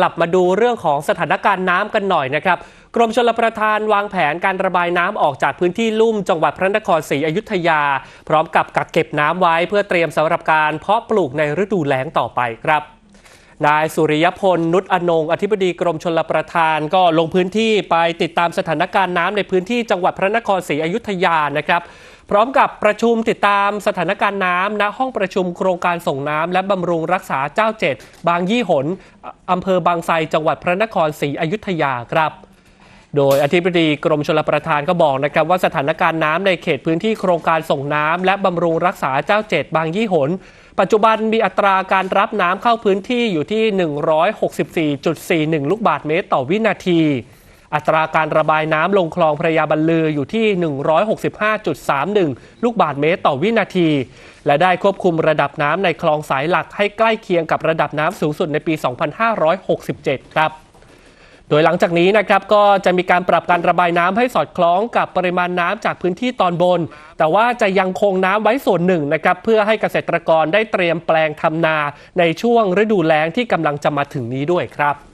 กลับมาดูเรื่องของสถานการณ์น้ำกันหน่อยนะครับ กรมชลประทานวางแผนการระบายน้ำออกจากพื้นที่ลุ่มจังหวัดพระนครศรีอยุธยา พร้อมกับกักเก็บน้ำไว้เพื่อเตรียมสำหรับการเพาะปลูกในฤดูแล้งต่อไปครับ นายสุริยพล นุชอนง อธิบดีกรมชลประทานก็ลงพื้นที่ไปติดตามสถานการณ์น้ำในพื้นที่จังหวัดพระนครศรีอยุธยานะครับพร้อมกับประชุมติดตามสถานการณ์น้ำณห้องประชุมโครงการส่งน้ำและบำรุงรักษาเจ้าเจ็ด บางยี่หนอำเภอบางไทรจังหวัดพระนครศรีอยุธยาครับ โดยอธิบดีกรมชลประทานก็บอกนะครับว่าสถานการณ์น้ำในเขตพื้นที่โครงการส่งน้ำและบำรุงรักษาเจ้าเจ็ดบางยี่หน ปัจจุบันมีอัตราการรับน้ำเข้าพื้นที่อยู่ที่ 164.41 ลูกบาศก์เมตรต่อวินาที อัตราการระบายน้ำลงคลองพระยาบรรลืออยู่ที่ 165.31 ลูกบาศก์เมตรต่อวินาที และได้ควบคุมระดับน้ำในคลองสายหลักให้ใกล้เคียงกับระดับน้ำสูงสุดในปี 2567 ครับ โดยหลังจากนี้นะครับก็จะมีการปรับการระบายน้ำให้สอดคล้องกับปริมาณน้ำจากพื้นที่ตอนบน แต่ว่าจะยังคงน้ำไว้ส่วนหนึ่งนะครับเพื่อให้เกษตรกรได้เตรียมแปลงทำนาในช่วงฤดูแล้งที่กำลังจะมาถึงนี้ด้วยครับ